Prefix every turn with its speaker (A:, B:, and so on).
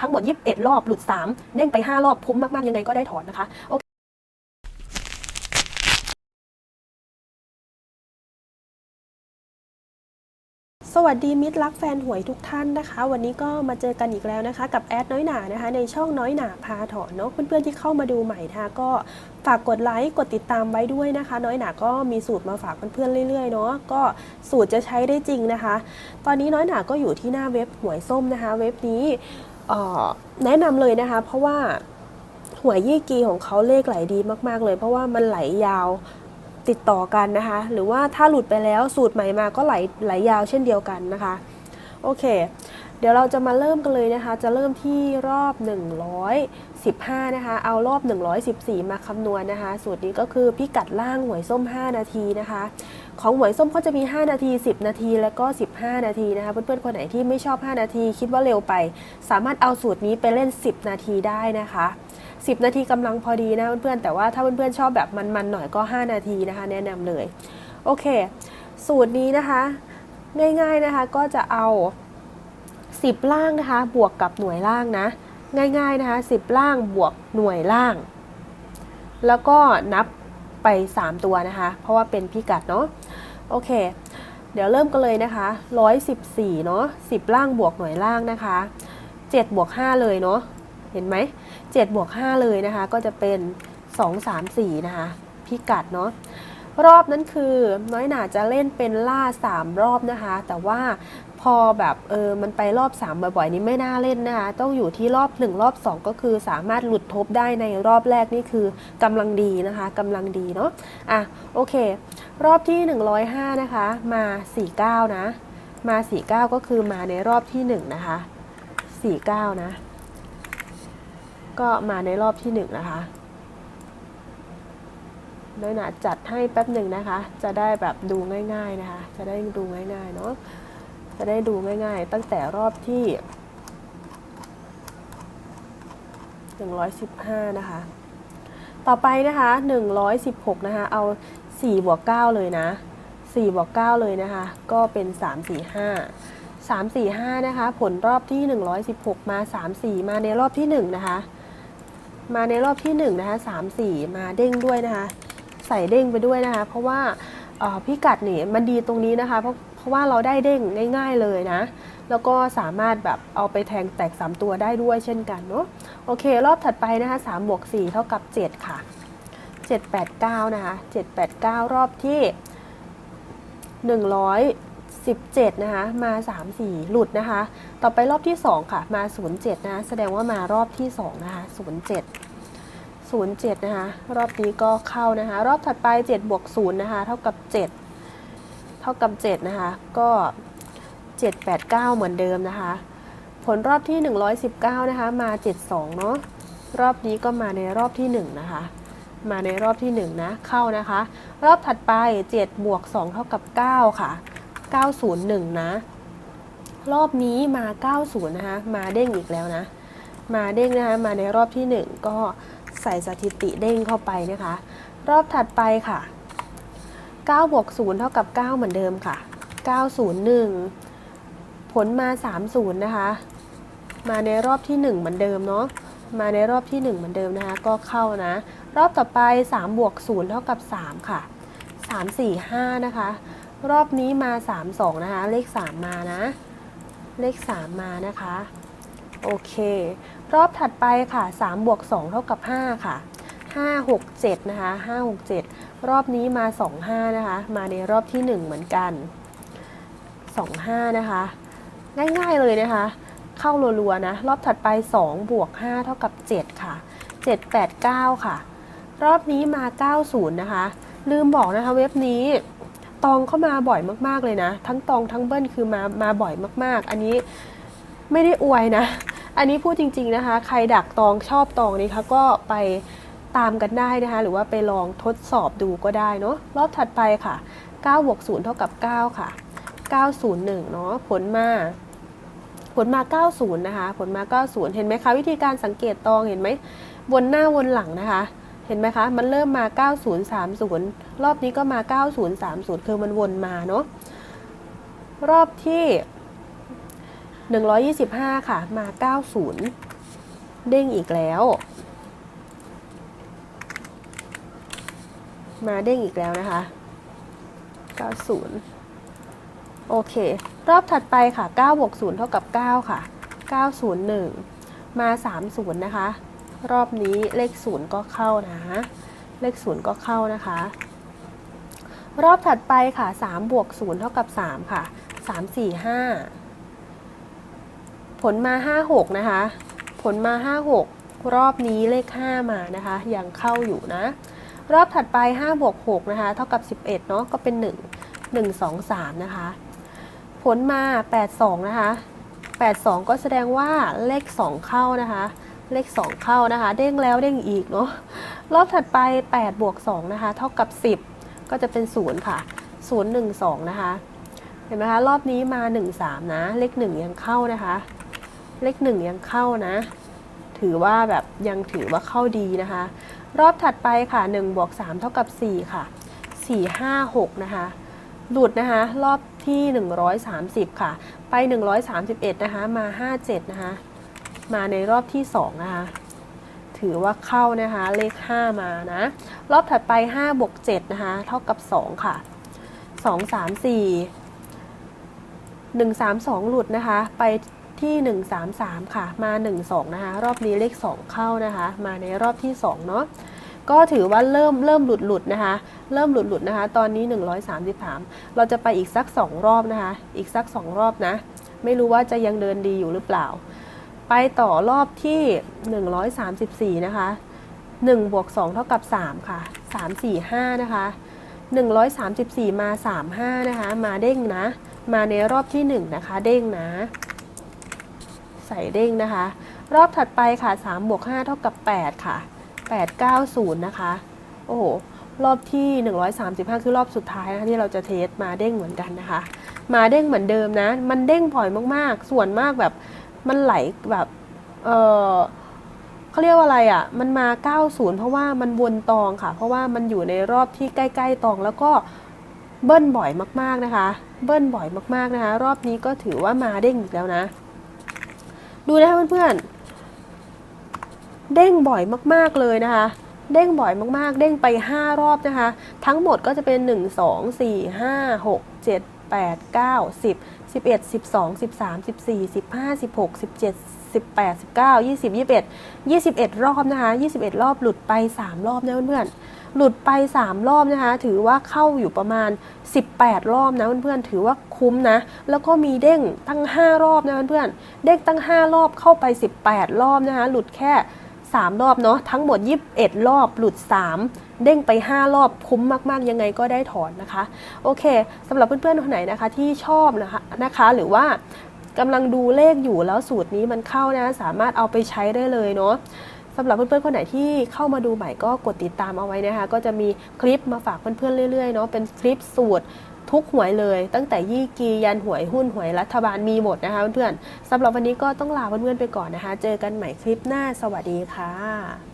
A: ทั้งหมด 21 รอบ หลุด3เด้งไป5 รอบคุ้ม มาก ๆยังไงก็ได้ถอนนะคะโอเคสวัสดีมิตรรักแฟนหวยทุกท่านนะคะ วันนี้ก็มาเจอกันอีกแล้วนะคะ กับแอดน้อยหนานะคะ ในช่องน้อยหนาพาถอนเนาะเพื่อนๆที่เข้ามาดูใหม่นะคะก็ฝากกดไลค์กดติดตามไว้ด้วยนะคะ น้อยหนาก็มีสูตรมาฝากเพื่อนๆเรื่อยๆเนาะก็สูตรจะใช้ได้จริงนะคะ ตอนนี้น้อยหนาก็อยู่ที่หน้าเว็บหวยส้มนะคะ เว็บนี้แนะนำเลยนะคะเพราะว่าหัวยี่กีของเขาเลขไหลดีมากๆเลย เพราะว่ามันไหลยาวติดต่อกันนะคะหรือว่าถ้าหลุดไปแล้วสูตรใหม่มาก็ไหลไหลยาวเช่นเดียวกันนะคะโอเคเดี๋ยวเราจะมาเริ่มกันเลยนะคะ จะเริ่มที่รอบ 115นะคะ เอารอบ114 มาคำนวณนะคะ สูตรนี้ก็คือพิกัดล่างหวยส้ม 5 นาทีนะคะ ของหวยส้มก็จะมี 5 นาที 10 นาที แล้วก็ 15 นาทีนะคะ เพื่อนๆคนไหนที่ไม่ชอบ5 นาที คิดว่าเร็วไป สามารถเอาสูตรนี้ไปเล่น 10 นาทีได้นะคะ 10 นาทีกำลังพอดีนะเพื่อนๆแต่ว่าถ้าเพื่อนๆชอบแบบมันๆหน่อยก็ 5 นาทีนะคะแนะนำเลย โอเค สูตรนี้นะคะ ง่ายๆนะคะก็จะเอา10 ล่างนะคะบวกกับหน่วยล่างนะง่ายๆนะคะ10 ล่างบวกหน่วยล่าง แล้วก็นับไป 3 ตัวนะคะเพราะว่าเป็นพิกัดเนาะโอเคเดี๋ยวเริ่มกันเลยนะคะ114เนาะ10ล่างบวกหน่วยล่างนะคะ7บวก5เลยเนาะเห็นไหม7บวก5เลยนะคะก็จะเป็น2 3 4นะคะพิกัดเนาะรอบนั้นคือน้อยหนาจะเล่นเป็นล่า3รอบนะคะแต่ว่าพอแบบเออมันไปรอบ 3 บ่อยๆนี้ไม่น่าเล่นนะคะต้องอยู่ที่รอบ 1 รอบ 2 ก็คือสามารถหลุดทบได้ในรอบแรกนี่คือกำลังดีนะคะ กำลังดีเนาะอ่ะโอเค รอบที่ 105 นะคะ มา 49นะมา 49 ก็คือมาในรอบที่ 1 นะคะ 49 นะ ก็มาในรอบที่ 1 นะคะน้อยหนาจัดให้แป๊บหนึ่งนะคะ จะได้แบบดูง่ายๆนะคะ จะได้ดูง่ายๆเนาะจะได้ดูง่ายๆตั้งแต่รอบที่ 115 นะคะ ต่อไปนะคะ 116 นะคะ เอา4บวก9เลยนะ4บวก9เลยนะคะ ก็เป็น 3 4 5 3 4 5 นะคะ ผลรอบที่ 116 มา 3 4 มาในรอบที่1นะคะ มาในรอบที่1นะคะ 3 4 มาเด้งด้วยนะคะ ใส่เด้งไปด้วยนะคะ เพราะว่าพิกัดนี่มันดีตรงนี้นะคะ เพราะเพราะว่าเราได้เด้งง่ายๆเลยนะ แล้วก็สามารถแบบเอาไปแทงแตก 3 ตัวได้ด้วยเช่นกันเนาะ โอเค รอบถัดไปนะคะ3บวก4 เท่ากับ7ค่ะ 789 นะคะ789 รอบที่ 117นะคะมา 3 4 หลุดนะคะ ต่อไปรอบที่2ค่ะมา 07นะะแสดงว่ามารอบที่ 2 นะคะ07 07นะคะรอบนี้ก็เข้านะคะรอบถัดไป7บวก0นะคะเท่ากับ 7ท่ากับ7นะคะก็ 789 เหมือนเดิมนะคะ ผลรอบที่ 119นะคะมา 72เนาะรอบนี้ก็มาในรอบที่1นะคะมาในรอบที่1นะเข้านะคะ รอบถัดไป 7 บวก 2 เท่ากับ9ค่ะ 901 นะ รอบนี้มา 90นะคะมาเด้งอีกแล้วนะ มาเด้งนะคะมาในรอบที่ 1 ก็ใส่สถิติเด้งเข้าไปนะคะรอบถัดไปค่ะ9บวก0เท่ากับ 9เหมือนเดิมค่ะ 901 ผลมา 30 นะคะ มาในรอบที่ 1 เหมือนเดิมเนาะ มาในรอบที่ 1 เหมือนเดิมนะคะ ก็เข้านะ รอบต่อไป 3 บวก0เท่ากับ3 ค่ะ 3 4 5 นะคะ รอบนี้มา 3 2 นะคะเลข 3 มานะ เลข3 มานะคะ โอเค รอบถัดไปค่ะ3บวก 2 เท่ากับ 5 ค่ะ5 6 7นะคะ5 6 7รอบนี้มา25นะคะมาในรอบที่ 1 เหมือนกัน 25นะคะ ง่าย ๆ เลยนะคะ เข้ารัวๆนะรอบถัดไป2บวก5เท่ากับ7ค่ะ7 8 9 ค่ะ รอบนี้มา 90นะคะลืมบอกนะคะเว็บนี้ตองเข้ามาบ่อยมากๆเลยนะ ทั้งตองทั้งเบิ้ลคือมามาบ่อยมากๆ อันนี้ไม่ได้อวยนะอันนี้พูดจริงๆนะคะ ใครดักตองชอบตองนี่คะก็ไปตามกันได้นะคะหรือว่าไปลองทดสอบดูก็ได้เนาะรอบถัดไปค่ะ9บวก0เท่ากับ9ค่ะ 901 เนาะผลมา ผลมา 90 นะคะ ผลมา 90 เห็นไหมคะ วิธีการสังเกตตองเห็นไหมวนหน้าวนหลังนะคะ เห็นไหมคะ มันเริ่มมา 9030 รอบนี้ก็มา 9030 คือมันวนมาเนาะรอบที่ 125 ค่ะ มา 90 เด้งอีกแล้วมาเด้งอีกแล้วนะคะ 90 โอเค รอบถัดไปค่ะ9บวก0เท่ากับ9 ค่ะ 901 มา 30 นะคะ รอบนี้เลข 0 ก็เข้านะเลข 0 ก็เข้านะคะ รอบถัดไปค่ะ 3 บวก0เท่ากับ 3 ค่ะ 3 4 5 ผลมา 56 นะคะ ผลมา 56 รอบนี้เลข 5 มานะคะ ยังเข้าอยู่นะรอบถัดไป5บวก6นะคะเท่ากับ 11เนาะก็เป็น 1 1 2 3นะคะผลมา 8 2นะคะ8 2 ก็แสดงว่าเลข 2 เข้านะคะเลข 2 เข้านะคะ เด้งแล้วเด้งอีกเนาะรอบถัดไป8บวก2นะคะเท่ากับ 10 ก็จะเป็น0ค่ะ0 1 2นะคะเห็นไหมคะรอบนี้มา1 3นะ เลข 1 ยังเข้านะคะ เลข1ยังเข้านะถือว่าแบบยังถือว่าเข้าดีนะคะรอบถัดไปค่ะ1บวก3 เท่ากับ4ค่ะ 4 5 6 นะคะ หลุดนะคะรอบที่ 130 ค่ะ ไป 131 นะคะ มา 57 นะคะ มาในรอบที่ 2 นะคะ ถือว่าเข้านะคะเลข 5 มานะ รอบถัดไป 5บวก7นะคะเท่ากับ2ค่ะ 2 3 4 1 3 2 หลุด นะคะ ไปที่ 133 ค่ะ มา 12นะคะ รอบนี้เลข2 เข้านะคะ มาในรอบที่2เนาะก็ถือว่าเริ่มเริ่มหลุดหลุดนะคะ เริ่มหลุดหลุดนะคะ ตอนนี้ 133 เราจะไปอีกสัก 2 รอบนะคะ อีกสัก 2 รอบนะ ไม่รู้ว่าจะยังเดินดีอยู่หรือเปล่า ไปต่อรอบที่ 134 นะคะ 1 บวก 2 เท่ากับ 3 ค่ะ 3 4 5 นะคะ 134 มา 35 นะคะ มาเด้งนะ มาในรอบที่ 1 นะคะ เด้งนะใส่เด้งนะคะ รอบถัดไปค่ะ3บวก5เท่ากับ8ค่ะ890นะคะโอ้โหรอบที่ 135คือรอบสุดท้ายนะที่เราจะเทสมาเด้งเหมือนกันนะคะ มาเด้งเหมือนเดิมนะ มันเด้งบ่อยมากๆ ส่วนมากแบบมันไหลแบบเออเขาเรียกว่าอะไรอะ่ะมันมา 90 เพราะว่ามันวนตองค่ะ เพราะว่ามันอยู่ในรอบที่ใกล้ๆตองแล้วก็เบิ้ลบ่อยมากๆนะคะ เบิ้ลบ่อยมากๆนะคะ รอบนี้ก็ถือว่ามาเด้งอีกแล้วนะดูนะคะเพื่อนๆเด้งบ่อยมากๆเลยนะคะเด้งบ่อยมากๆ เด้งไป 5 รอบนะคะ ทั้งหมดก็จะเป็น 1 2 4 5 6 7 8 9 10 11 12 13 14 15 16 17 18 19 20 21 21 รอบนะคะ21 รอบหลุดไป 3 รอบนะเพื่อนๆหลุดไป 3 รอบนะคะถือว่าเข้าอยู่ประมาณ 18รอบนะเพื่อนๆถือว่าคุ้มนะแล้วก็มีเด้งตั้ง 5 รอบนะเพื่อนๆเด้งตั้ง5รอบเข้าไป 18 รอบนะคะหลุดแค่3รอบเนาะทั้งหมด21รอบ หลุด3เด้งไป5รอบคุ้มมากๆยังไงก็ได้ถอนนะคะโอเคสำหรับเพื่อนๆคนไหนนะคะที่ชอบนะคะนะคะ หรือว่ากำลังดูเลขอยู่แล้วสูตรนี้มันเข้านะ สามารถเอาไปใช้ได้เลยเนาะสำหรับเพื่อนๆคนไหนที่เข้ามาดูใหม่ก็กดติดตามเอาไว้นะคะ ก็จะมีคลิปมาฝากเพื่อนๆเรื่อย ๆเนาะเป็นคลิปสูตร ทุกหวยเลย ตั้งแต่ยี่กียันหวยหุ้นหวยรัฐบาลมีหมดนะคะเพื่อนๆสำหรับวันนี้ก็ต้องลาเพื่อนๆไปก่อนนะคะ เจอกันใหม่คลิปหน้าสวัสดีค่ะ